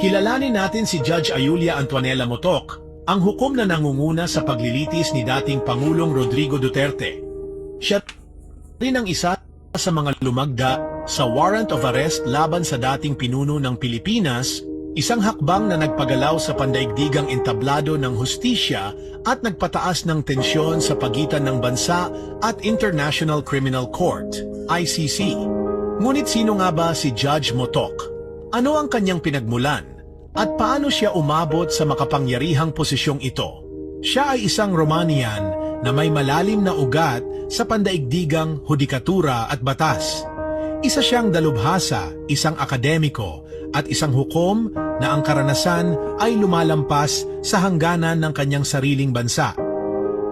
Kilalanin natin si Judge Ayulia Antonella Motok, ang hukom na nangunguna sa paglilitis ni dating Pangulong Rodrigo Duterte. Siya rin ang isa sa mga lumagda sa warrant of arrest laban sa dating pinuno ng Pilipinas, isang hakbang na nagpagalaw sa pandaigdigang entablado ng hustisya at nagpataas ng tensyon sa pagitan ng bansa at International Criminal Court, ICC. Ngunit sino nga ba si Judge Motok? Ano ang kanyang pinagmulan? At paano siya umabot sa makapangyarihang posisyong ito? Siya ay isang Romanian na may malalim na ugat sa pandaigdigang hudikatura at batas. Isa siyang dalubhasa, isang akademiko, at isang hukom na ang karanasan ay lumalampas sa hangganan ng kanyang sariling bansa.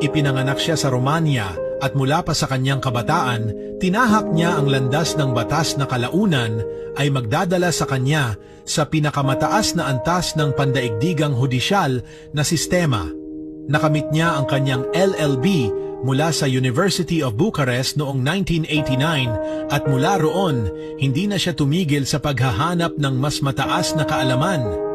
Ipinanganak siya sa Romania at mula pa sa kanyang kabataan, tinahak niya ang landas ng batas na kalaunan ay magdadala sa kanya sa pinakamataas na antas ng pandaigdigang hudisyal na sistema. Nakamit niya ang kanyang LLB mula sa University of Bucharest noong 1989 at mula roon, hindi na siya tumigil sa paghahanap ng mas mataas na kaalaman.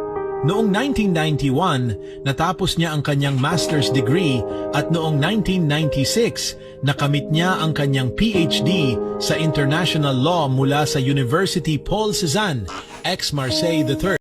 Noong 1991, natapos niya ang kanyang master's degree at noong 1996, nakamit niya ang kanyang PhD sa International Law mula sa University Paul Cézanne, ex-Marseille III.